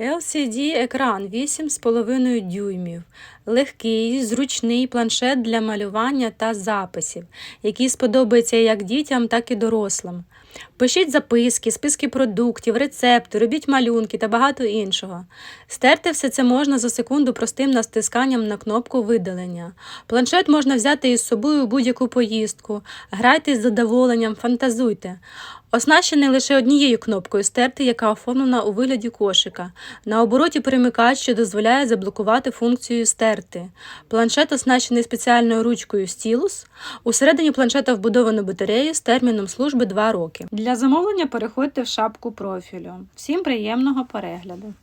LCD-екран 8,5 дюймів. Легкий, зручний планшет для малювання та записів, який сподобається як дітям, так і дорослим. Пишіть записки, списки продуктів, рецепти, робіть малюнки та багато іншого. Стерти все це можна за секунду простим настисканням на кнопку видалення. Планшет можна взяти із собою у будь-яку поїздку. Грайте з задоволенням, фантазуйте. Оснащений лише однією кнопкою стерти, яка оформлена у вигляді кошика. На обороті перемикач, що дозволяє заблокувати функцію стерти. Планшет оснащений спеціальною ручкою стілус. Усередині планшета вбудовано батарею з терміном служби 2 роки. Для замовлення переходьте в шапку профілю. Всім приємного перегляду!